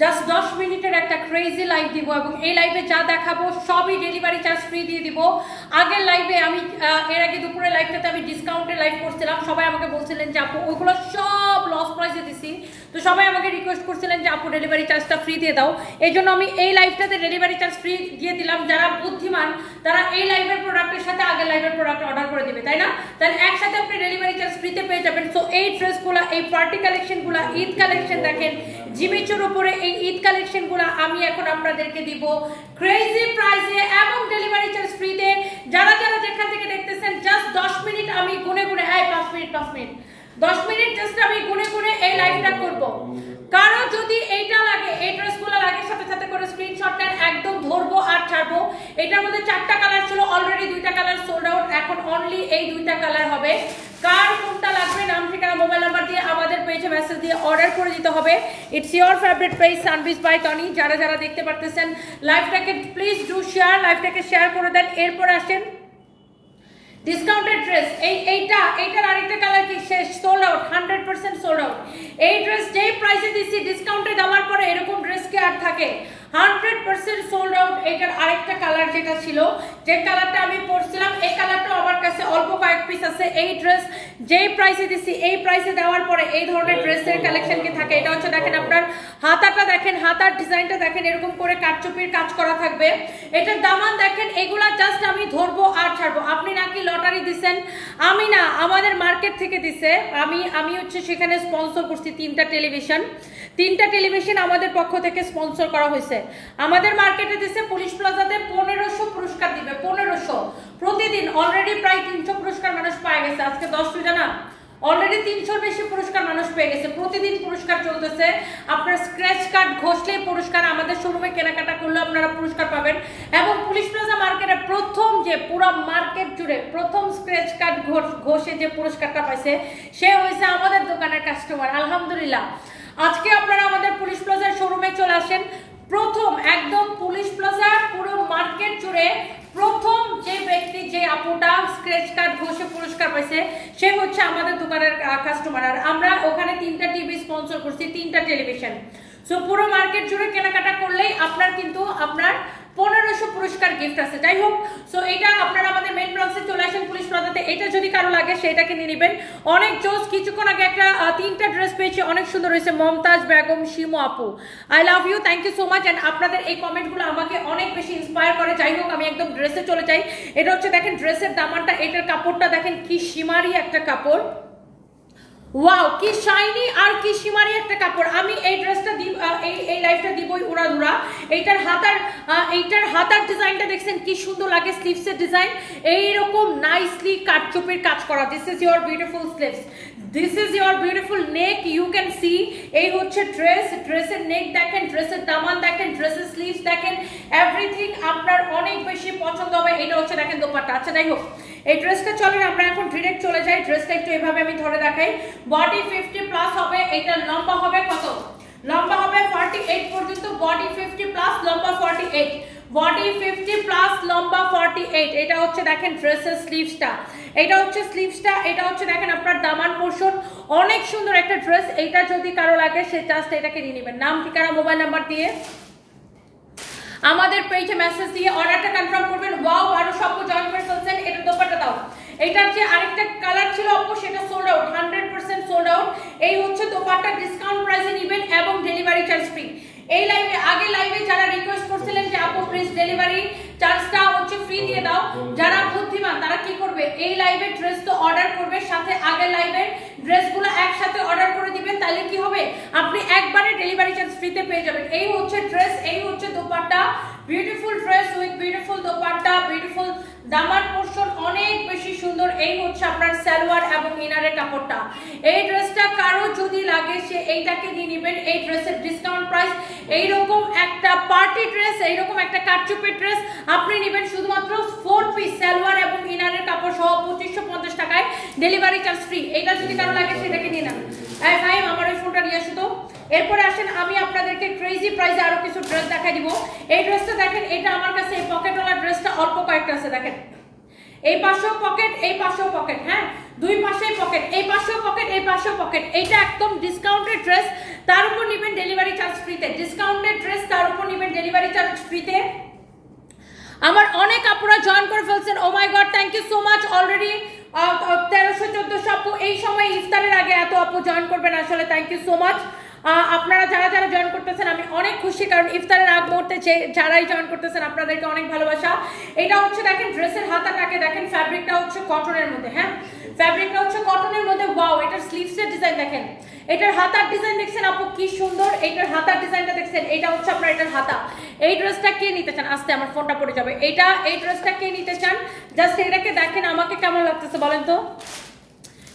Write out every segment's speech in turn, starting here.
Just দশ মিনিটের একটা ক্রেজি লাইভ দিব এবং এই লাইভে যা দেখাবো, সবই ডেলিভারি চার্জ ফ্রি দিয়ে দিব। আগের লাইভে আমি এর আগে দুপুরের লাইভটাতে আমি ডিসকাউন্টে লাইভ করছিলাম। সবাই আমাকে বলছিলেন যে, আপু, ওইগুলো সব লস প্রাইসে দিছি। তো সবাই আমাকে রিকোয়েস্ট করছিলেন যে, আপু ডেলিভারি চার্জটা ফ্রি দিয়ে দাও। এই জন্য আমি এই লাইভটাতে ডেলিভারি চার্জ ফ্রি দিয়ে দিলাম। যারা বুদ্ধিমান, তারা এই লাইভের প্রোডাক্টের সাথে আগের লাইভের প্রোডাক্ট অর্ডার করে দেবে, তাই না? তাহলে একসাথে আপনি ডেলিভারি চার্জ ফ্রিতে পেয়ে যাবেন। সো এই ড্রেসগুলো এই পার্টি কালেকশনগুলো ঈদ কালেকশন দেখেন জিমিচুর উপরে এই ঈদ কালেকশনগুলো আমি এখন আপনাদেরকে দিব। ক্রেজি প্রাইসে এবং ডেলিভারি চার্জ ফ্রিতে যারা যারা যেখান থেকে দেখতেছেন জাস্ট দশ মিনিট আমি গুনে গুনে হ্যাঁ পাঁচ মিনিট পাঁচ মিনিট। দশ মিনিট জাস্ট আমি গুনে গুনে এই লাইভটা করব। কারও যদি এইটা লাগে এই ড্রেসগুলো লাগে সাথে সাথে করে স্ক্রিনশট নেন একদম ধরবো আর ছাড়বো। এটার মধ্যে চারটা কালার ছিল অলরেডি দুইটা কালার সোল্ড আউট এখন অনলি এই দুইটা কালার হবে। কার কোনটা লাগবে, নাম, ঠিকানা মোবাইল নাম্বার দিয়ে আমাদের পেজে মেসেজ দিয়ে অর্ডার করে দিতে হবে। ইটস ইয়োর ফেভারিট পেজ সানবিস বাই টনি যারা যারা দেখতে পারতেছেন লাইভটাকে প্লিজ ডু শেয়ার লাইভটাকে শেয়ার করে দেন। এরপর আসেন ডিসকাউন্টেড ড্রেস এই, এইটা, এইটার আরেকটা কালার কি? শেষ sold out hundred percent sold out এই ড্রেস যেই প্রাইসে দিচ্ছি ডিসকাউন্টে দেওয়ার পরে এরকম ড্রেস কি আর থাকে? হান্ড্রেড পার্সেন্ট সোল্ড আউট এটার আরেকটা কালার যেটা ছিল, যে কালারটা আমি পরছিলাম, এই কালারটা আমার কাছে অল্প কয়েক পিস আছে। এই ড্রেস যেই প্রাইসে দিছি, এই প্রাইসে দেওয়ার পরে এই ধরনের ড্রেসের কালেকশন কি থাকে, এটা হচ্ছে দেখেন হাতাটা দেখেন, হাতার ডিজাইনটা দেখেন, এরকম করে কাটচুপির কাজ করা থাকবে। এটার দামান দেখেন, এগুলা জাস্ট আমি ধরবো আর ছাড়বো। আপনি নাকি লটারি দিছেন, আমি না, আমাদের মার্কেট থেকে দিছে। আমি আমি হচ্ছে সেখানে স্পন্সর করছি তিনটা টেলিভিশন তিনটা টেলিভিশন আমাদের পক্ষ থেকে স্পন্সর করা হয়েছে। আমাদের মার্কেটে দিছে পুলিশ প্লাজাতে পনেরোশো পুরস্কার দিবে, পনেরোশো। প্রতিদিন অলরেডি প্রায় তিনশো পুরস্কার মানুষ পায় গেছে। আজকে দশটা জানা অলরেডি তিনশোর বেশি পুরস্কার মানুষ পেয়ে গেছে। প্রতিদিন পুরস্কার চলতেছে। আপনার স্ক্র্যাচ কার্ড ঘষলেই পুরস্কার আমাদের শোরুমে কেনাকাটা করলে আপনারা পুরস্কার পাবেন। এবং পুলিশ প্লাজা মার্কেটে প্রথম যে পুরো মার্কেট জুড়ে প্রথম স্ক্র্যাচ কার্ড ঘষে যে পুরস্কারটা পাইছে, সে হয়েছে আমাদের দোকানের কাস্টমার আলহামদুলিল্লাহ। আজকে আপনারা আমাদের পুলিশ প্লাজার শোরুমে চলে আসেন। প্রথম একদম পুলিশ প্লাজা পুরো মার্কেট জুড়ে প্রথম যে ব্যক্তি যে আপুটা স্ক্রেচ কার্ড ঘষে পুরস্কার পাইছে, সে হচ্ছে আমাদের দোকানের কাস্টমার আর আমরা ওখানে তিনটা টিভি স্পন্সর করছি, তিনটা টেলিভিশন সো পুরো মার্কেট জুড়ে কেনাকাটা করলেই আপনার কিন্তু আপনার পনেরোশো পুরস্কার গিফট আছে। যাই হোক সো এটা আপনারা আমাদের মেন ব্রাঞ্চে চলে আসেন পুলিশ প্লাজাতে এটা যদি কারও লাগে, সেটাকে নিয়ে নেবেন। অনেক জোস, কিছুক্ষণ আগে একটা তিনটা ড্রেস পেয়েছি, অনেক সুন্দর হয়েছে। মমতাজ, বেগম, শিমু আপু। I love you thank you so much and আপনাদের এই কমেন্টগুলো আমাকে অনেক বেশি ইন্সপায়ার করে। যাই হোক, আমি একদম ড্রেসে চলে যাই। এটা হচ্ছে, দেখেন ড্রেসের দামানটা, এটার কাপড়টা দেখেন, কি সীমারি একটা কাপড়। ওয়াও কি শাইনি আর কি সীমারি একটা কাপড়। আমি এই ড্রেসটা দিব এই এই লাইফটা দিবই উড়াধুরা। এইটার হাতার এইটার হাতার ডিজাইনটা দেখছেন, কি সুন্দর লাগে স্লিভসের ডিজাইন এইরকম নাইসলি কাটচপের কাজ করা। This is your beautiful sleeves this is your beautiful neck you can see এই হচ্ছে ড্রেস ড্রেসের নেক দেখেন ড্রেসের দামান দেখেন ড্রেসের স্লিভস দেখেন। এভরিথিং আপনার অনেক বেশি পছন্দ হবে। এটা হচ্ছে দেখেন দোপাট্টা। আচ্ছা যাই হোক, এই ড্রেসটা চলেন, আমরা এখন ডিরেক্ট চলে যাই। ড্রেসটা একটু এভাবে আমি ধরে দেখাই। বডি ফিফটি প্লাস হবে, এটা লম্বা হবে কত? লম্বা হবে ফর্টি এইট পর্যন্ত। বডি ফিফটি প্লাস লম্বা forty eight body fifty plus, লম্বা ফর্টি এইট। এটা হচ্ছে দেখেন ড্রেসের স্লিভসটা এটা হচ্ছে স্লিভসটা এটা হচ্ছে দেখেন আপনার দামান পোর্শন অনেক সুন্দর একটা ড্রেস। এইটা যদি কারও লাগে, সে জাস্ট এটাকে নিয়ে নেবেন। নাম, ঠিকানা, মোবাইল নাম্বার দিয়ে আমাদের পেজে মেসেজ দিয়ে অর্ডারটা কনফার্ম করবেন। ওয়াও আরও সব জয়েন করে ফেলছেন। এটা দোপাটা দাও। এটার যে আরেকটা কালার ছিল অপু, সেটা sold out hundred percent sold out এই হচ্ছে দোপাট্টা ডিসকাউন্ট প্রাইসে নেবেন এবং ডেলিভারি চার্জ ফ্রি এই লাইভে আগে লাইভে যারা রিকোয়েস্ট করছিলেন যে আপু প্লিজ ডেলিভারি চার্জটা হচ্ছে ফ্রি দিয়ে দাও। যারা বুদ্ধিমান তারা কি করবে? এই লাইভে ড্রেস তো অর্ডার করবে সাথে আগের লাইভের ড্রেসগুলো একসাথে অর্ডার করে দিবেন তাহলে কি হবে? আপনি একবারে ডেলিভারি চার্জ ফ্রিতে পেয়ে যাবেন। এই হচ্ছে ড্রেস এই হচ্ছে dupatta. Beautiful dress with beautiful dupatta beautiful দামার portion অনেক বেশি সুন্দর। এই হচ্ছে আপনার সালোয়ার এবং ইনারের কাপড়টা। এই ড্রেসটা কারও যদি লাগে, সে এইটাকে নিয়ে নেবেন। এই ড্রেসের ডিসকাউন্ট প্রাইস এইরকম একটা পার্টি ড্রেস এইরকম একটা কাটচুপি ড্রেস আপনি নেবেন। শুধুমাত্র ফোর পিস সালোয়ার এবং ইনারের কাপড় সহ পঁচিশশো পঞ্চাশ টাকায় ডেলিভারি চার্জ ফ্রি এইটা যদি কারও লাগে, সেটাকে নিয়ে নেন হ্যাঁ ভাই, আমার ওই ফোনটা নিয়ে আসো তো। এরপরে আসেন, আমি আপনাদেরকে ক্রেজি প্রাইসে আরও কিছু ড্রেস দেখাই দিব। এই ড্রেসটা দেখেন, এটা আমার কাছে, এই পকেটওয়ালা ড্রেসটা অল্প কয়েকটা আছে, দেখেন। এই পাশেও পকেট এই পাশেও পকেট হ্যাঁ? দুই পাশেই পকেট এই পাশেও পকেট এই পাশেও পকেট এইটা একদম ডিসকাউন্টেড ড্রেস তার উপর নেবেন ডেলিভারি চার্জ ফ্রিতে ডিসকাউন্ট ডেলিভারি চার্জ ফ্রিতে আমার অনেক আপনারা জয়েন করে ফেলছেন। ও my god thank you so much already তেরোশো চোদ্দোশো আপু, এই সময় ইফতারের আগে এত আপু জয়েন করবেন আসলে থ্যাংক ইউ সো মাচ আপনারা যারা যারা জয়েন করতেছেন, আমি অনেক খুশি কারণ ইফতারের আগ মুহূর্তে যে, যারাই জয়েন করতেছেন, আপনাদেরকে অনেক ভালোবাসা। এটা হচ্ছে দেখেন ড্রেসের হাতাটাকে, দেখেন ফ্যাব্রিকটা হচ্ছে কটনের মধ্যে হ্যাঁ? ফ্যাব্রিকটা হচ্ছে কটনের মধ্যে ওয়াও এটার স্লিভসের ডিজাইন দেখেন। এটার হাতার ডিজাইন দেখছেন আপু, কি সুন্দর। এটার হাতার ডিজাইনটা দেখছেন, এটা হচ্ছে আপনার এটার হাতা। এই ড্রেসটা কে নিতে চান? আস্তে আমার ফোনটা পড়ে যাবে। এটা, এই ড্রেসটা কে নিতে চান? জাস্ট এটাকে দেখেন, আমাকে কেমন লাগতেছে বলেন তো?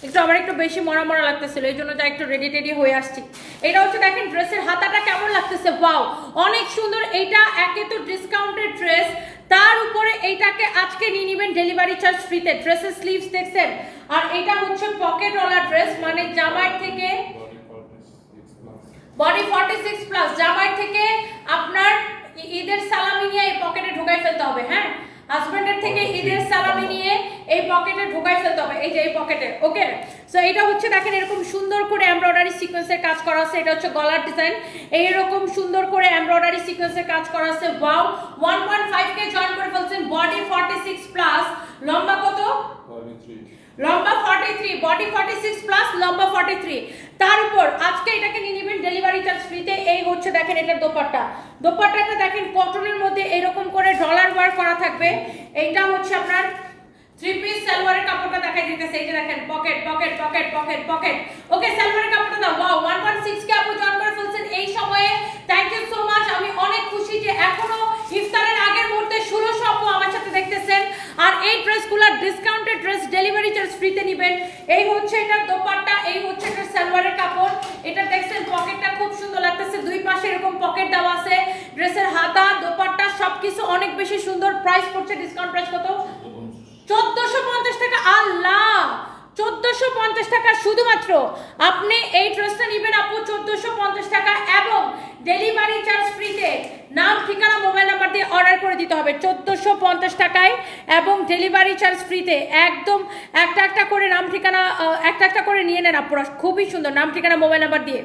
একটু আমার একটু বেশি মরা মরা লাগতেছিল, এই জন্য যা একটু রেডি টেডি হয়ে আসছি। এটা হচ্ছে দেখেন ড্রেসের হাতাটা কেমন লাগতেছে? ওয়াও অনেক সুন্দর। এইটা, একে তো ডিসকাউন্টেড ড্রেস তার উপরে এইটাকে আজকে নিয়ে নেবেন ডেলিভারি চার্জ ফ্রিতে ড্রেসের স্লিভস দেখছেন আর এটা হচ্ছে পকেট ওয়ালা ড্রেস মানে জামাই থেকে বডি ফর্টি সিক্স প্লাস জামাই থেকে আপনার ঈদের সালামি নিয়ে এই পকেটে ঢুকাই ফেলতে হবে হ্যাঁ? হাজবেন্ডের থেকে ঈদের সালামি নিয়ে এই পকেটে ঢুকাই ফেলতে হবে এই যে এই পকেটে ওকে সো এটা হচ্ছে দেখেন এরকম সুন্দর করে এমব্রয়ডারি সিকোয়েন্সের কাজ করা আছে এটা হচ্ছে গলার ডিজাইন এইরকম সুন্দর করে এমব্রয়ডারি সিকোয়েন্সের কাজ করা আছে। Wow one point five K join করে ফেলছেন বডি ফর্টি সিক্স প্লাস লম্বা কত? লম্বা 43 বডি 46 প্লাস লম্বা 43 তার উপর আজকে এটাকে নিয়ে নেবেন ডেলিভারি চার্জ ফ্রিতে এই হচ্ছে দেখেন এটার দোপাট্টা। দোপাট্টাটা দেখেন কটনের মধ্যে এরকম করে ডলার ওয়ার্ক করা থাকবে। এইটা হচ্ছে আপনার থ্রি পিস সালোয়ারের কাপড়টা দেখাই দিতেছে। এই যে দেখেন pocket pocket pocket pocket pocket okay সালোয়ারের কাপড়টা দাও। ওয়াও 1.6 কে আপু জয়েন করে ফেলছেন এই সময়ে। থ্যাংক ইউ সো মাচ আমি অনেক খুশি যে এখনও ইফতারের আগের মুহূর্তে 1600 আপু আমার সাথে দেখতেছেন। আর এই ড্রেসগুলো ডিসকাউন্টেড ড্রেস ডেলিভারি চার্জ ফ্রিতে নেবেন। এই হচ্ছে এটার দোপাট্টা এই হচ্ছে এটার সালোয়ারের কাপড়। এটা দেখছেন পকেটটা খুব সুন্দর লাগতেছে। দুই পাশে এরকম পকেট দেওয়া আছে। ড্রেসের হাতা দোপাট্টা সবকিছু অনেক বেশি সুন্দর। প্রাইস পড়ছে ডিসকাউন্ট প্রাইস কত? চোদ্দশো পঞ্চাশ টাকা। আল্লাহ! চোদ্দশো পঞ্চাশ টাকা শুধুমাত্র। আপনি এই ড্রেসটা নেবেন আপু চোদ্দশো পঞ্চাশ টাকা এবং ডেলিভারি চার্জ ফ্রিতে। নাম, ঠিকানা, মোবাইল নাম্বার দিয়ে অর্ডার করে দিতে হবে চোদ্দশো পঞ্চাশ টাকায় এবং ডেলিভারি চার্জ ফ্রিতে। একদম একটা একটা করে নাম, ঠিকানা একটা একটা করে নিয়ে নেন আপুরা। খুবই সুন্দর। নাম, ঠিকানা, মোবাইল নাম্বার দিয়ে।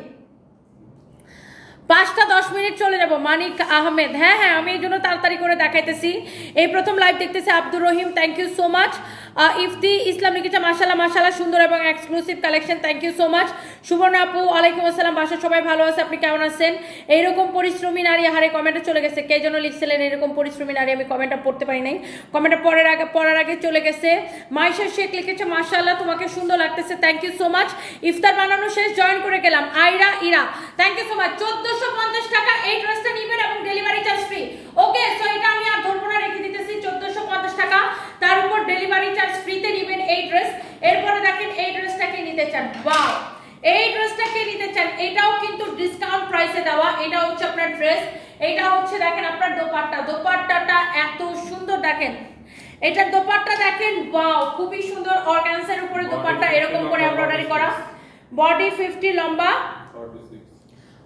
পাঁচটা দশ মিনিট চলে যাব। মানিক আহমেদ। হ্যাঁ হ্যাঁ আমি এই জন্য তাড়াতাড়ি করে দেখাইতেছি। এই প্রথম লাইভ দেখতেছি Abdur Rahim. Thank you so much Ifti Islam লিখেছে মাসাল্লাহ মাসাল্লাহ সুন্দর এবং exclusive collection thank you so much Subarna আপু, ওয়ালাইকুম আসসালাম বাসা সবাই ভালো আছে? আপনি কেমন আছেন? এইরকম পরিশ্রমী নারী হারে কমেন্টে চলে গেছে। কে যেন লিখছিলেন এরকম পরিশ্রমী নারী, আমি কমেন্টটা পড়তে পারি নাই। কমেন্টটা পড়ার আগে পড়ার আগে চলে গেছে। মাইশা শেখ লিখেছে মাসাল্লাহ তোমাকে সুন্দর লাগতেছে। থ্যাংক ইউ সো মাচ ইফতার বানানো শেষ জয়েন করে গেলাম। Aira Ira. Thank you so much চোদ্দশো পঞ্চাশ টাকা এই ড্রেসটা নিবেন এবং delivery charge free okay so এটা আমি আর ধরবো না, রেখে দিতেছি। চোদ্দশো পঞ্চাশ টাকা। তার উপর ডেলিভারি চার্জ ফ্রিতে নিবেন এই ড্রেস এরপরে দেখেন এই ড্রেসটাকে নিতে চান? ওয়াও এই ড্রেসটাকে নিতে চান? এটাও কিন্তু ডিসকাউন্ট প্রাইসে দেওয়া। এটা হচ্ছে আপনার ড্রেস এটা হচ্ছে দেখেন আপনার দোপাট্টা। দোপাট্টাটা এত সুন্দর দেখেন। এটার দোপাট্টা দেখেন? ওয়াও খুবই সুন্দর। অর্গানসের উপরে দোপাট্টা এরকম করে এমব্রয়ডারি করা। বডি ফিফটি লম্বা।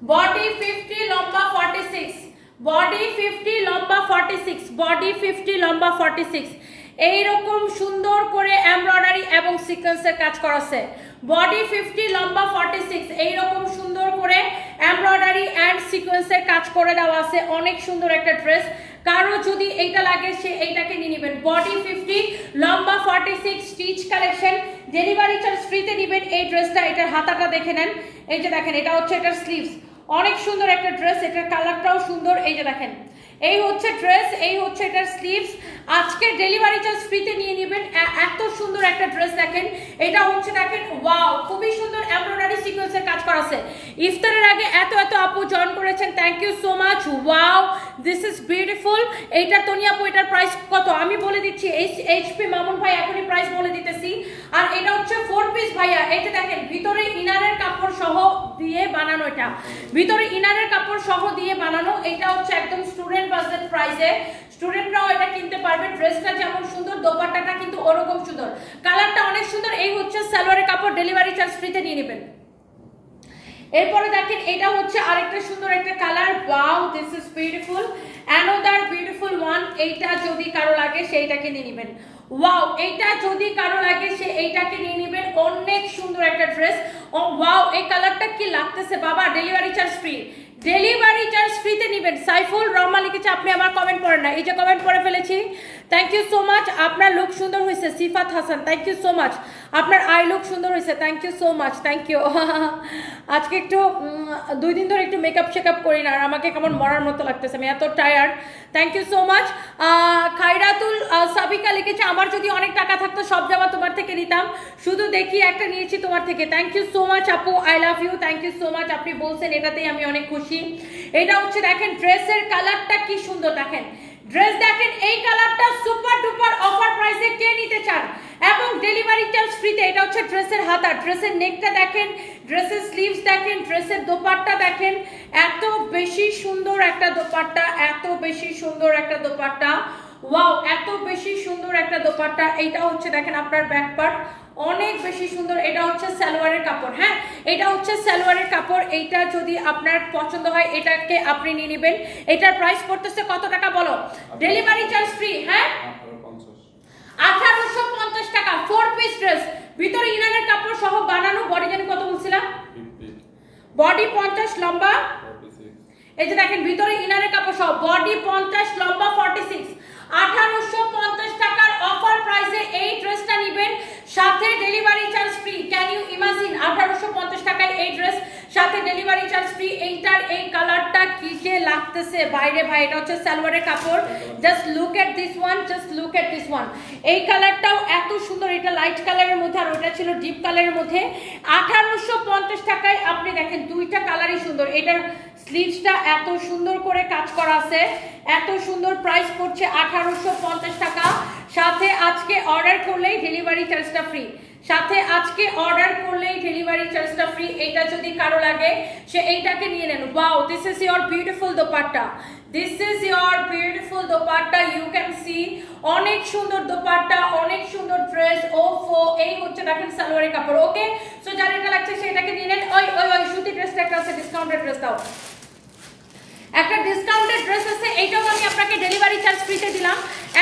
বডি ফিফটি লম্বা ফর্টি সিক্স বডি ফিফটি, লম্বা ফর্টি সিক্স বডি ফিফটি, লম্বা ফর্টি সিক্স এইরকম সুন্দর করে এমব্রয়ডারি এবং সিকোয়েন্সের কাজ করাছে বডি ফিফটি, লম্বা ফর্টি সিক্স এইরকম সুন্দর করে এমব্রয়ডারি অ্যান্ড সিকোয়েন্সের কাজ করে দেওয়া আছে। অনেক সুন্দর একটা ড্রেস। কারও যদি এইটা লাগে, সে এইটাকে নিয়ে নেবেন। বডি ফিফটি, লম্বা forty six stitch collection. Delivery charge ফ্রিতে নেবেন। এই ড্রেসটা এটার হাতাটা দেখে নেন। এই যে দেখেন, এটা হচ্ছে এটার স্লিভস অনেক সুন্দর একটা ড্রেস এটার কালারটাও সুন্দর। এই যে দেখেন, এই হচ্ছে ড্রেস এই হচ্ছে এটার স্লিভস আজকে ডেলিভারি চার্জ ফ্রিতে নিয়ে নেবেন। এত সুন্দর একটা ড্রেস দেখেন। এটা হচ্ছে দেখেন ওয়াও খুবই সুন্দর এমব্রয়ডারি সিকোয়েন্সের কাজ করা আছে। ইফতারের আগে এত এত আপু জয়েন করেছেন thank you so much wow this is beautiful এইটা তনি আপু, এটার প্রাইস কত? আমি বলে দিচ্ছি এইচ এইচপি মামুন ভাই, এখনই প্রাইস বলে দিতেছি। আর এটা হচ্ছে ফোর পিস ভাইয়া যে দেখেন, ভিতরে ইনারের কাপড় সহ দিয়ে বানানো এটা। ভিতরে ইনারের কাপড় সহ দিয়ে বানানো, এটা হচ্ছে একদম স্টুডেন্ট বাজেট প্রাইসে স্টুডেন্টরাও এটা কিনতে পারবে ড্রেসটা যেমন সুন্দর, দোপাট্টাটা কিন্তু ওরকম সুন্দর। কালারটা অনেক সুন্দর, এই হচ্ছে সালোয়ারের কাপড় ডেলিভারি চার্জ ফ্রিতে নিয়ে নেবেন। এরপরে দেখেন, এটা হচ্ছে আরেকটা সুন্দর একটা colour wow this is beautiful another beautiful one এইটা যদি কারও লাগে, সেইটাকে নিয়ে নেবেন। ওয়াও এইটা যদি কারও লাগে, সে এইটাকে নিয়ে নেবেন। অনেক সুন্দর একটা ড্রেস ওয়াও এই কালারটা কি লাগতেছে? বাবা delivery charge free delivery charge ফ্রিতে নিবেন। সাইফুল রহমান লিখেছে, আপনি আমার কমেন্ট পড়েন না। এই যে কমেন্ট পড়ে ফেলেছি। থ্যাংক ইউ সো মাচ আপনার লুক সুন্দর হয়েছে, Sifat Hasan. Thank you so much আপনার আই লুক সুন্দর হয়েছে thank you so much thank you আজকে একটু দুই দিন ধরে একটু মেকআপ শেকআপ করি না, আর আমাকে কেমন মরার মতো লাগতেছে। আমি এত tired thank you so much Khairatul Sabika লিখেছে, আমার যদি অনেক টাকা থাকতো সব জামা তোমার থেকে নিতাম। শুধু দেখি একটা নিয়েছি তোমার থেকে। থ্যাংক ইউ সো মাচ আপু। I love you thank you so much আপনি বলছেন এটাতেই আমি অনেক খুশি। এটা হচ্ছে দেখেন, ড্রেসের কালারটা কি সুন্দর দেখেন। ড্রেস দেখেন, এই কালারটা সুপার ডুপার অফার প্রাইসে কে নিতে চান? এবং ডেলিভারি চার্জ ফ্রিতে এটা হচ্ছে ড্রেসের হাতা। ড্রেসের নেকটা দেখেন, ড্রেসের স্লিভস দেখেন, ড্রেসের দোপাট্টা দেখেন। এত বেশি সুন্দর একটা দোপাট্টা, এত বেশি সুন্দর একটা দোপাট্টা। ওয়াও এত বেশি সুন্দর একটা দোপাট্টা। এইটা হচ্ছে দেখেন আপনার ব্যাক পার্ট অনেক বেশি সুন্দর। এটা হচ্ছে সালোয়ারের কাপড় হ্যাঁ? এটা হচ্ছে সালোয়ারের কাপড়। এইটা যদি আপনার পছন্দ হয় এটাকে আপনি নিয়ে নেবেন। এটার প্রাইস পড়তেছে কত টাকা বলো? ডেলিভারি চার্জ ফ্রি হ্যাঁ? আঠারোশো পঞ্চাশ। টাকা ফোর পিস ড্রেস ভিতরে ইনারের কাপড় সহ বানানো বডি জানি কত বলছিলাম? বডি পঞ্চাশ লম্বা? এই যে দেখেন ভিতরে ইনারের কাপড় সহ বডি পঞ্চাশ লম্বা ফর্টি সিক্স আঠারোশো পঞ্চাশ টাকার অফার প্রাইসে এই ড্রেসটা নেবেন। সাথে delivery charge free can you imagine আঠারোশো পঞ্চাশ টাকায় এই ড্রেস সাথে ডেলিভারি চার্জ ফ্রি এইটার এই কালারটা কি যে লাগতেছে? বাইরে ভাই, এটা হচ্ছে সালোয়ারের কাপড়। Just look at this one just look at this one এই কালারটাও এত সুন্দর। এটা লাইট কালারের মধ্যে আর ওটা ছিল ডিপ কালারের মধ্যে। আঠারোশো পঞ্চাশ টাকায় আপনি দেখেন, দুইটা কালারই সুন্দর। এটার স্লিভসটা এত সুন্দর করে কাজ করা আছে। এত সুন্দর প্রাইস পড়ছে আঠারোশো পঞ্চাশ টাকা। সাথে আজকে অর্ডার করলেই ডেলিভারি চার্জটা ফ্রি সাথে আজকে অর্ডার করলেই ডেলিভারি চার্জটা ফ্রি এইটা যদি কারও লাগে, সে এইটাকে নিয়ে নেন। Wow this is your beautiful dupatta. This is your beautiful dupatta. You can see অনেক সুন্দর দোপাট্টা, অনেক সুন্দর ড্রেস ও ফো এই হচ্ছে দেখেন সালোয়ারের কাপড়। ওকে সো যার এটা লাগছে সেটাকে নিয়ে নেন। ওই ওই ওই, সুতি ড্রেসটা একটা আছে ডিসকাউন্টেড ড্রেস দাও একটা ডিসকাউন্টেড ড্রেস আছে, এইটাও আমি আপনাকে ডেলিভারি চার্জ ফ্রিতে দিলাম।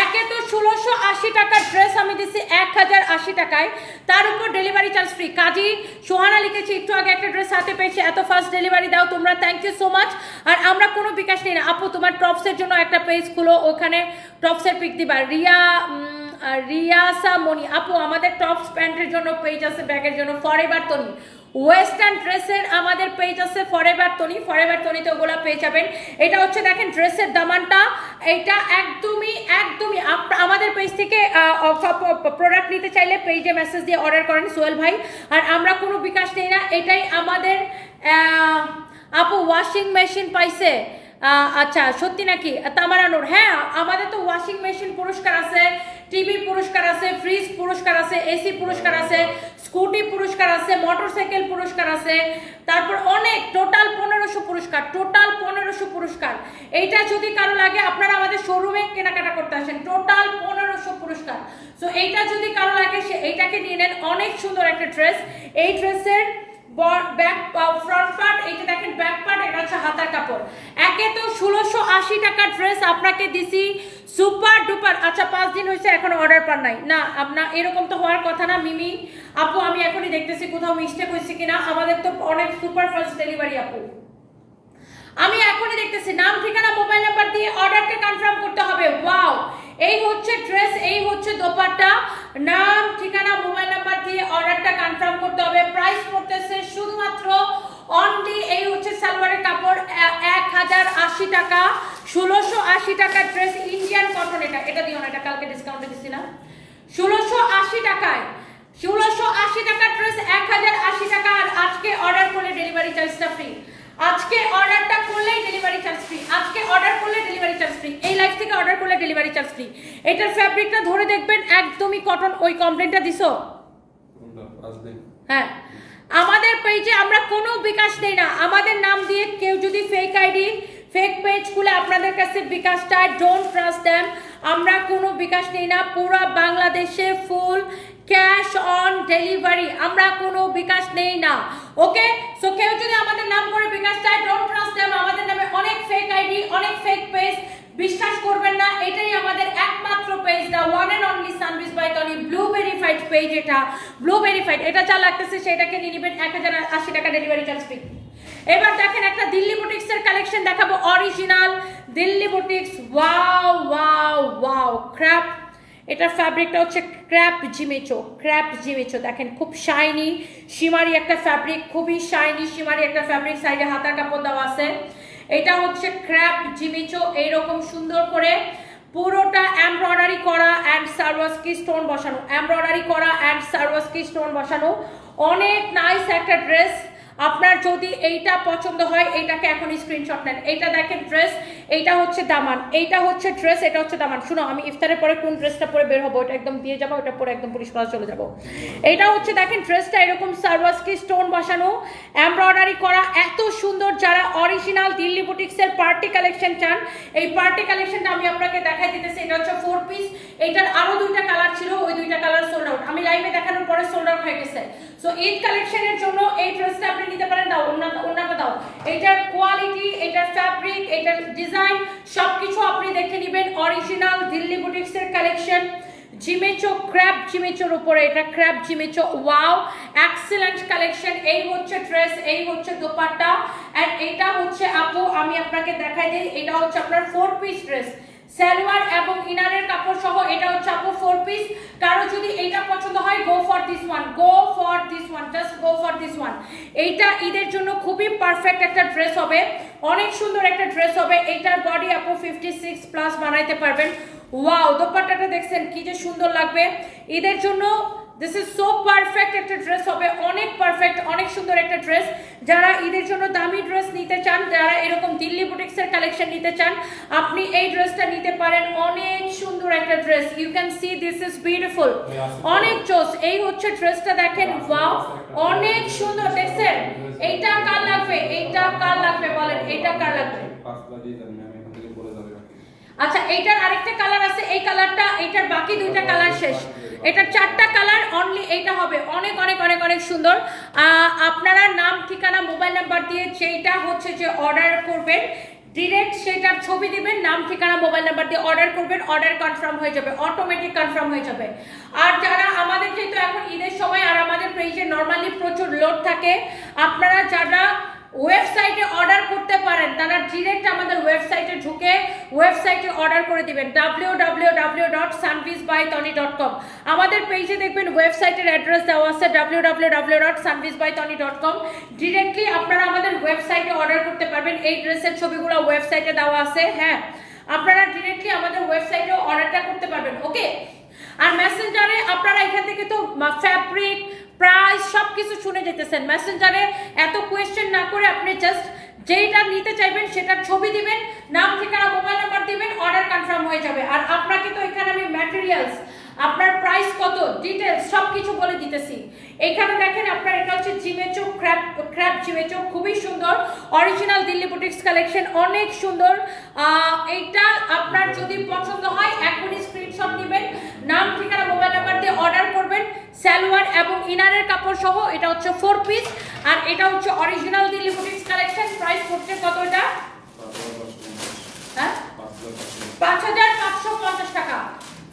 একে তো ষোলোশো আশি টাকার ড্রেস আমি দিচ্ছি এক হাজার আশি টাকায়। তার উপর delivery charge free Kazi, Sohana লিখেছি, একটু আগে একটা ড্রেস হাতে পেয়েছি, এত ফাস্ট ডেলিভারি দাও তোমরা থ্যাংক ইউ সো মাচ আর আমরা কোনো বিকাশ নিই না। আপু, তোমার টপসের জন্য একটা পেজ খুলো, ওখানে টপসের পিক দিবা। রিয়া রিয়াসা মনি আপু, আমাদের টপস প্যান্টের জন্য পেজ আছে, ব্যাগের জন্য ফরএভার তনি ওয়েস্টার্ন ড্রেসের আমাদের পেজ আছে ফরএভার তনি ফরএভার তনিতে ওগুলো পেয়ে যাবেন। এটা হচ্ছে, দেখেন ড্রেসের দামানটা। এটা একদমই একদমই আমাদের পেজ থেকে প্রোডাক্ট নিতে চাইলে পেজে মেসেজ দিয়ে অর্ডার করেন সোহেল ভাই। আর আমরা কোনো বিকাশ নেই না, এটাই আমাদের আপু ওয়াশিং মেশিন পাইছে। আচ্ছা সত্যি নাকি? তামারানুর হ্যাঁ আমাদের তো ওয়াশিং মেশিন পুরস্কার আছে টিভি পুরস্কার আছে ফ্রিজ পুরস্কার আছে এসি পুরস্কার আছে স্কুটি পুরস্কার আছে মোটরসাইকেল পুরস্কার আছে, তারপর অনেক টোটাল পনেরোশো পুরস্কার টোটাল পনেরোশো পুরস্কার। এইটা যদি কারও লাগে, আপনারা আমাদের শোরুমে কেনাকাটা করতে আসেন টোটাল পনেরোশো পুরস্কার। সো এইটা যদি কারও লাগে, সে এইটাকে নিয়ে নেন, অনেক সুন্দর একটা ড্রেস এই ড্রেসের ব্যাক ফ্রন্ট পার্ট এই যে দেখেন ব্যাক পার্ট এটা হচ্ছে হাতার কাপড়। একে তো ষোলোশো আশি টাকার ড্রেস আপনাকে দিছি সুপার ডুপার আচ্ছা পাঁচ দিন হয়েছে, এখন অর্ডার পান নাই। না আপনার এরকম তো হওয়ার কথা না, মিমি। আপু, আমি এখনই দেখতেছি কোথাও মিস্টেক হয়েছে কিনা। আমাদের তো অনেক সুপার ফাস্ট ডেলিভারি আপু। আমি এখনই দেখতেছি, নাম, ঠিকানা মোবাইল নাম্বার দিয়ে অর্ডারটা কনফার্ম করতে হবে। ওয়াও এই হচ্ছে ড্রেস, এই হচ্ছে দোপাট্টা। নাম, ঠিকানা, মোবাইল নাম্বার দিয়ে অর্ডারটা কনফার্ম করতে হবে। প্রাইস পড়তেছে শুধুমাত্র অনলি এই হচ্ছে সালোয়ারের কাপড় এক হাজার আশি টাকা। ষোলোশো আশি টাকার ড্রেস ইন্ডিয়ান কটন এটা। এটা দিও না, এটা কালকে ডিসকাউন্টে দিছি না। ষোলোশো আশি টাকায়, ষোলোশো আশি টাকার ড্রেস, এক হাজার আশি টাকা। আর আজকে অর্ডার করলে ডেলিভারি চার্জটা ফ্রি আজকে অর্ডারটা করলেই ডেলিভারি চার্জ ফ্রি আজকে অর্ডার করলে ডেলিভারি চার্জ ফ্রি এই লাইফ থেকে অর্ডার করলে ডেলিভারি চার্জ ফ্রি এটার ফ্যাব্রিকটা ধরে দেখবেন একদমই কটন ওই কমপ্লেনটা দিছো? হ্যাঁ। আমাদের পেজে আমরা কোনো বিকাশ নেই না। আমাদের নাম দিয়ে কেউ যদি ফেক আইডি ফেক পেজ খুলে আপনাদের কাছে বিকাশটা ডোন্ট ট্রাস্ট দেম আমরা কোনো বিকাশ নেই না। পুরো বাংলাদেশে ফুল ক্যাশ অন ডেলিভারি। আমরা কোনো বিকাশ নেই না। ওকে? সো কেউ যদি আমাদের নাম করে বিকাশ চায় ডোন্ট ট্রাস্ট দেম আমাদের নামে অনেক ফেক আইডি অনেক ফেক পেজ বিশ্বাস করবেন না, এটাই আমাদের একমাত্র page the one and only সানবিস by Tony blue verified page এটা। ব্লু ভেরিফাইড এটা যা লাগতেছে সেটাকে নিয়ে নেবেন। এক হাজার আশি টাকা ডেলিভারি চার্জ ফ্রি এবার দেখেন একটা দিল্লি বুটিক্সের কালেকশন দেখাবো original Delhi boutiques wow wow wow crepe এটার ফ্যাব্রিকটা হচ্ছে ক্র্যাপ জিমেচো ক্র্যাপ জিমেচো দেখেন খুব শাইনি সীমারি একটা ফ্যাব্রিক খুবই শাইনি সীমারি একটা ফ্যাব্রিক সাইডে হাতার কাপড় দেওয়া আছে। এটা হচ্ছে ক্র্যাপ জিমেচো এইরকম সুন্দর করে পুরোটা এমব্রয়ডারি করা অ্যান্ড সার্ভাসকি স্টোন বসানো এমব্রয়ডারি করা অ্যান্ড সার্ভাসকি স্টোন বসানো। অনেক নাইস একটা ড্রেস আপনার যদি এইটা পছন্দ হয়, এইটাকে এখন স্ক্রিনশট নেন। এইটা দেখেন ড্রেস এইটা হচ্ছে দামান। এইটা হচ্ছে ড্রেস এটা হচ্ছে দামান। শুনো, আমি ইফতারের পরে কোন ড্রেসটা পরে বের হব একদম দিয়ে যাব, ওটা পরে একদম পুলিশ চলে যাব। এটা হচ্ছে দেখেন ড্রেসটা এরকম সার্ভাসকি স্টোন বসানো এমব্রয়ডারি করা, এত সুন্দর যারা অরিজিনাল দিল্লি বুটিক্সের পার্টি কালেকশন চান, এই পার্টি কালেকশনটা আমি আপনাকে দেখাই দিতেছি, এটা হচ্ছে ফোর পিস এইটার আরও দুইটা কালার ছিল, ওই দুইটা কালার সোল্ড আউট আমি লাইভে দেখানোর পরে সোল্ড আউট হয়ে গেছে। সো এই কালেকশনের জন্য এই ড্রেসটা আপনি নিতে পারেন, দাও অন্যটা দাও। এটার কোয়ালিটি এটার ফ্যাব্রিক এটার ডিজাইন সবকিছু আপনি দেখে নেবেন। অরিজিনাল দিল্লি বুটিক্সের কালেকশন জিমেচো ক্র্যাপ জিমেচোর উপরে এটা ক্র্যাপ জিমেচো ওয়াও এক্সেলেন্ট কালেকশন এই হচ্ছে ড্রেস এই হচ্ছে দোপাট্টা। এন্ড এটা হচ্ছে আপু, আমি আপনাকে দেখাই দিই, এটা হচ্ছে আপনার ফোর পিস ড্রেস সালোয়ার এবং ইনারের কাপড় সহ এটা হচ্ছে আপু ফোর পিস কারও যদি এইটা পছন্দ হয় go for this one go for this one just go for this one এইটা ঈদের জন্য খুবই পারফেক্ট একটা ড্রেস হবে। অনেক সুন্দর একটা ড্রেস হবে। এইটার বডি আপু ফিফটি সিক্স প্লাস বানাইতে পারবেন। ওয়াও দোপাট্টাটা দেখছেন, কি যে সুন্দর লাগবে। ঈদের জন্য দিস ইজ সো পারফেক্ট একটা ড্রেস হবে, অনেক পারফেক্ট অনেক সুন্দর একটা ড্রেস যারা ঈদের জন্য দামি ড্রেস নিতে চান, যারা এরকম দিল্লি বুটিক্সের কালেকশন নিতে চান, আপনি এই ড্রেসটা নিতে পারেন। অনেক সুন্দর একটা dress you can see this is beautiful অনেক চোস। এই হচ্ছে ড্রেসটা দেখেন। ওয়াও অনেক সুন্দর। দেখছেন? এইটা কার লাগবে? এইটা কার লাগবে বলেন? এইটা কার লাগবে? আচ্ছা এইটার আরেকটা কালার আছে। এই কালারটা এইটার বাকি দুইটা কালার শেষ। এটার চারটা কালার অনলি এইটা হবে। অনেক অনেক অনেক অনেক সুন্দর। আপনারা নাম, ঠিকানা, মোবাইল নাম্বার দিয়ে যেইটা হচ্ছে যে অর্ডার করবেন ডিরেক্ট সেটার ছবি দিবেন, নাম, ঠিকানা, মোবাইল নাম্বার দিয়ে অর্ডার করবেন অর্ডার কনফার্ম হয়ে যাবে অটোমেটিক কনফার্ম হয়ে যাবে। আর যারা আমাদের যেহেতু এখন ঈদের সময়, আর আমাদের পেজে নর্মালি প্রচুর লোড থাকে, আপনারা যারা ওয়েবসাইটে অর্ডার করতে পারেন। তারা ডিরেক্ট আমাদের ওয়েবসাইটে ঢুকে ওয়েবসাইটে অর্ডার করে দিবেন। W W W dot by dot com আমাদের পেজে দেখবেন ওয়েবসাইটের অ্যাড্রেস দেওয়া আছে W dot by dot com directly আপনারা আমাদের ওয়েবসাইটে অর্ডার করতে পারবেন। এই ড্রেসের ছবিগুলো ওয়েবসাইটে দেওয়া আছে হ্যাঁ। আপনারা ডিরেক্টলি আমাদের ওয়েবসাইটে অর্ডারটা করতে পারবেন ওকে আর মেসেঞ্জারে আপনারা এখান থেকে তো ফ্যাব্রিক প্রাইস সব কিছু শুনে যেতেছেন। মেসেঞ্জারে এত কোয়েশ্চেন না করে আপনি জাস্ট যেইটা নিতে চাইবেন সেটার ছবি দিবেন, নাম, ঠিকানা মোবাইল নাম্বার দিবেন অর্ডার কনফার্ম হয়ে যাবে। আর আপনাকে তো এখানে আমি ম্যাটেরিয়ালস আপনার প্রাইস কত? ডিটেলস সব কিছু বলে দিতেছি। এখানে দেখেন আপনার এটা হচ্ছে জিমেচো ক্র্যাপ ক্র্যাপ জিমেচো খুবই সুন্দর। অরিজিনাল দিল্লি বুটিক্স কালেকশন অনেক সুন্দর। এইটা আপনার যদি পছন্দ হয় এখনই স্ক্রিনশট নেবেন। নাম ঠিকানা মোবাইল নাম্বার দিয়ে অর্ডার করবেন। সালোয়ার এবং ইনারের কাপড় সহ এটা হচ্ছে ফোর পিস আর এটা হচ্ছে original Delhi boutiques collection price পড়ছে কত এটা? হ্যাঁ? পাঁচ হাজার পাঁচশো পঞ্চাশ টাকা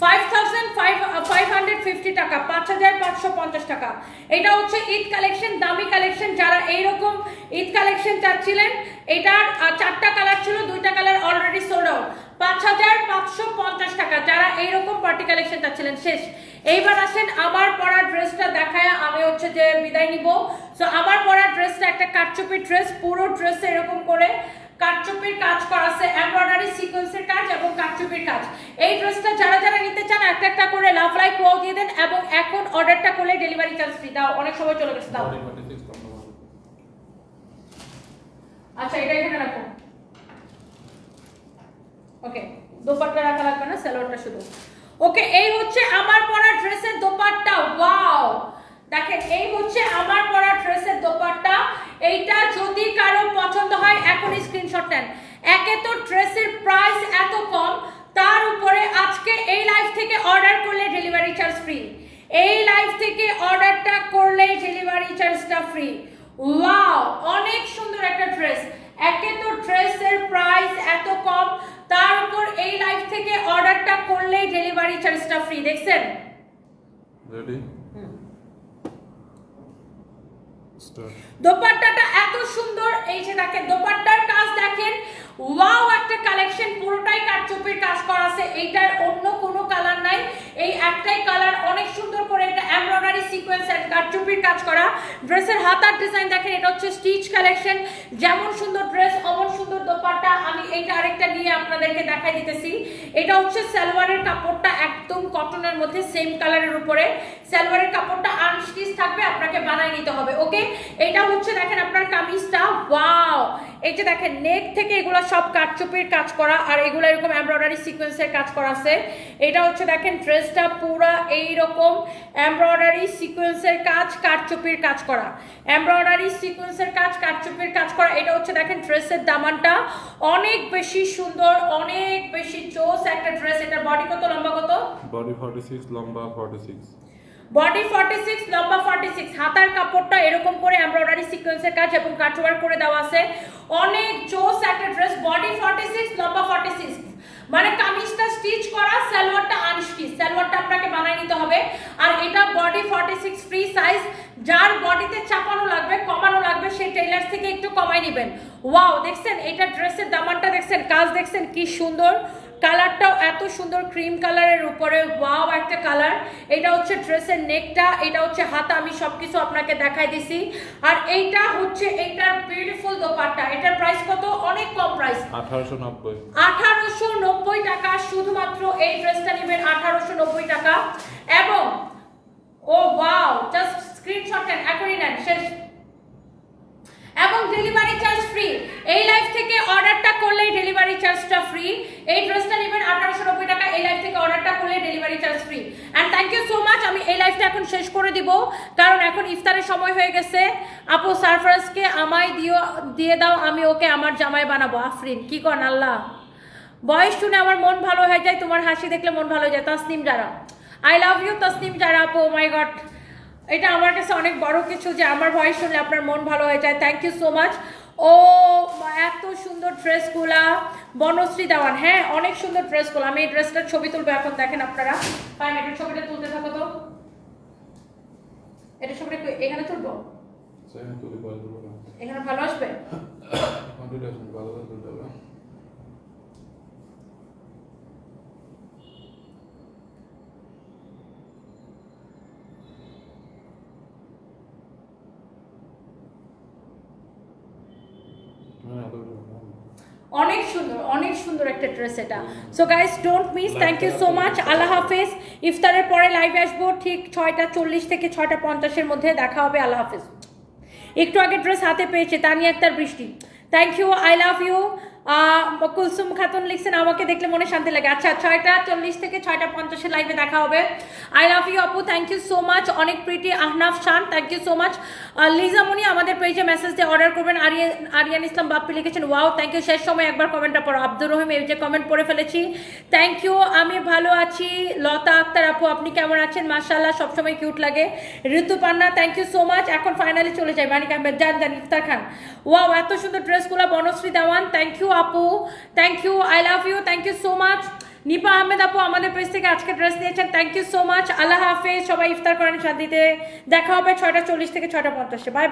five thousand five five hundred fifty টাকা, পাঁচ হাজার পাঁচশো পঞ্চাশ টাকা। এটা হচ্ছে ঈদ কালেকশন, দামি কালেকশন, যারা এইরকম ঈদ কালেকশন চাচ্ছিলেন, এটার চারটা কালার ছিল, দুইটা কালার অলরেডি সোল্ড আউট পাঁচ হাজার পাঁচশো পঞ্চাশ টাকা, যারা এইরকম পার্টি কালেকশন চাচ্ছিলেন, শেষ। এইবার আসেন আমার পরা ড্রেসটা দেখায়, আমি হচ্ছে যে বিদায় নিব। সো আমার পরা ড্রেসটা, একটা কাটচুপি ড্রেস, পুরো ড্রেস এরকম করে কাটচুপির কাজ করা আছে এমব্রয়ডারি সিকোয়েন্সের কাজ এবং কাটচুপির কাজ। এই ড্রেসটা যারা যারা নিতে চান, একটা একটা করে লাভ লাইক ওয়াও দিয়ে দেন এবং এখন অর্ডারটা করলে ডেলিভারি চার্জ ফ্রি দাও, অনেক সময় চলে গেছে, দাও। আচ্ছা এটা এখানে রাখো। ওকে দোপাট্টা রাখা লাগবে না, সালোয়ারটা শুধু। ওকে এই হচ্ছে আমার পরা ড্রেসের দোপাট্টা। ওয়াও দেখেন, এই হচ্ছে আমার পরা ড্রেসের দোপাট্টা। এইটা যদি কারও পছন্দ হয়, এখনই স্ক্রিনশট নেন। একে তো ড্রেসের প্রাইস এত কম, তার উপরে আজকে এই লাইভ থেকে অর্ডার করলে ডেলিভারি চার্জ ফ্রি এই লাইভ থেকে অর্ডারটা করলে ডেলিভারি চার্জটা ফ্রি ওয়াও অনেক সুন্দর একটা ড্রেস একে তো ড্রেসের প্রাইস এত কম, তার উপর এই লাইভ থেকে অর্ডারটা করলেই ডেলিভারি চার্জটা ফ্রি দেখছেন? রেডি দোপাট্টাটা এত সুন্দর, এই যে দেখেন, দোপাট্টার কাজ দেখেন, ওয়াও, একটা কালেকশন পুরোটাই কারচুপির কাজ করা আছে। এইটার অন্য কোনো কালার নাই। এই একটাই কালার অনেক সুন্দর করে এটা এমব্রয়ডারি সিকোয়েন্স এন্ড কারচুপির কাজ করা। ড্রেসের হাতার ডিজাইন দেখেন, এটা হচ্ছে স্টিচ কালেকশন যেমন সুন্দর ড্রেস অমন সুন্দর দোপাট্টা। আমি এইটা আরেকটা নিয়ে আপনাদেরকে দেখাই দিতেছি। এটা হচ্ছে সালোয়ারের কাপড়টা একদম কটনের মধ্যে সেম কালারের উপরে। সালোয়ারের কাপড়টা আনস্টিচ থাকবে, আপনাকে বানাই নিতে হবে, ওকে? এটা হচ্ছে দেখেন আপনার কামিজটা, ওয়াও! এই যে দেখেন, নেক থেকে এগুলো সব কাটচুপির কাজ করা, আর এগুলো এরকম এমব্রয়ডারি সিকোয়েন্সের কাজ করা আছে। এটা হচ্ছে দেখেন, ড্রেসটা পুরা এইরকম এমব্রয়ডারি সিকোয়েন্সের কাজ, কাটচুপির কাজ করা। এমব্রয়ডারি সিকোয়েন্সের কাজ, কাটচুপির কাজ করা, এটা হচ্ছে দেখেন, ড্রেসের দামানটা। অনেক বেশি সুন্দর, অনেক বেশি জোস একটা ড্রেস এটার বডি কত, লম্বা কত? বডি ফর্টি সিক্স লম্বা ফর্টি সিক্স বডি 46 লম্বা 46 হাতার কাপড়টা এরকম করে এমব্রয়ডারি সিকোয়েন্সের কাজ এবং কাটওয়ার্ক করে দেওয়া আছে। অনেক জোস একটা ড্রেস বডি 46 লম্বা 46 মানে কামিজটা স্টিচ করা, সালোয়ারটা আনস্টিচ সালোয়ারটা আপনাকে বানাই নিতে হবে। আর এটা বডি 46 ফ্রি সাইজ যার বডিতে চাপানো লাগবে, কমানো লাগবে, সেই টেইলার থেকে একটু কমাই নেবেন। ওয়াও দেখছেন, এটা ড্রেসের দামানটা দেখছেন, কাজ দেখছেন, কি সুন্দর। কালারটাও এত সুন্দর ক্রিম কালারের উপরে ওয়াও একটা কালার। এটা হচ্ছে ড্রেসের নেকটা এটা হচ্ছে হাতা আমি সবকিছু আপনাকে দেখাই দিছি। আর এইটা হচ্ছে এইটার বিউটিফুল দোপাট্টা। এটার প্রাইস কত? অনেক কম প্রাইস আঠারোশো নব্বই। আঠারোশো নব্বই টাকা শুধুমাত্র এই ড্রেসটা নেবেন আঠারোশো নব্বই টাকা। এবং ও ওয়াও জাস্ট স্ক্রিনশট নেন এখনই নেন শেষ। এবং ডেলিভারি চার্জ ফ্রি এই লাইফ থেকে অর্ডারটা করলেই ডেলিভারি চার্জটা ফ্রি এই ড্রেসটা নেবেন আঠারোশো নব্বই টাকা, এই লাইফ থেকে অর্ডারটা করলে delivery charge free and thank you so much আমি এই লাইফটা এখন শেষ করে দিব, কারণ এখন ইফতারের সময় হয়ে গেছে। আপু, সারফরাজকে আমায় দিও, দিয়ে দাও, আমি ওকে আমার জামাই বানাবো। আফরিন, কি কন আল্লাহ? বয়স শুনে আমার মন ভালো হয়ে যায়, তোমার হাসি দেখলে মন ভালো হয়ে যায়। তাসনিম যারা আই লাভ ইউ তাসনিম যারা, আপু মাই গড এটা আমার কাছে অনেক বড় কিছু যে আমার ভয়েস শুনলে আপনার মন ভালো হয়ে যায়। থ্যাংক ইউ সো মাচ ও এত সুন্দর ড্রেসগুলা। বনশ্রী দেওয়ান হ্যাঁ অনেক সুন্দর ড্রেসগুলো। আমি এই ড্রেসটার ছবি তুলবো এখন দেখেন আপনারা। ফাইন এটার ছবিটা তুলতে থাকো তো। এটা ছবিটা এখানে তুলবো? এখানে ভালো আসবে? ভালো করে অনেক সুন্দর অনেক সুন্দর একটা ড্রেস এটা। So guys don't miss thank you so much আল্লাহ হাফেজ। ইফতারের পরে লাইভে আসব ঠিক ছয়টা চল্লিশ থেকে ছয়টা পঞ্চাশের মধ্যে দেখা হবে। আল্লাহ হাফেজ। একটু আগে ড্রেস হাতে পেয়েছে তা নিয়ে একটা বৃষ্টি। Thank you I love you Kulsum Khatun লিখছেন, আমাকে দেখলে মনে শান্তি লাগে। আচ্ছা ছয়টা চল্লিশ থেকে ছয়টা পঞ্চাশের লাইভে দেখা হবে। আই লাভ ইউ আপু থ্যাংক ইউ সো মাচ অনেক Priti Ahnaf Khan thank you so much Lizamoni আমাদের পেজে মেসেজ দিয়ে অর্ডার করবেন। আরিয়ান আরিয়ান ইসলাম বাপ্পি লিখেছেন ওয়াও থ্যাংক ইউ শেষ সময় একবার কমেন্টটা পড়ো। আব্দুর রহিম এই যে কমেন্ট পড়ে ফেলেছি। থ্যাংক ইউ আমি ভালো আছি। লতা আক্তার আপু, আপনি কেমন আছেন? মার্শাল্লাহ সবসময় কিউট লাগে। Ritu Panna thank you so much এখন ফাইনালি চলে যাই, মানিক আহমেদ। জান জান, ইফতার খান। ওয়াও এত সুন্দর ড্রেসগুলো বনশ্রী দেওয়ান থ্যাংক ইউ আপু thank you I love you thank you so much Nipa Ahmed আপু আমাদের পেজ থেকে আজকে ড্রেস নিয়েছেন। থ্যাংক ইউ সো মাচ আল্লাহ হাফেজ। সবাই ইফতার করেন শান্তিতে। দেখা হবে ছয়টা চল্লিশ থেকে ছয়টা পঞ্চাশে। বাই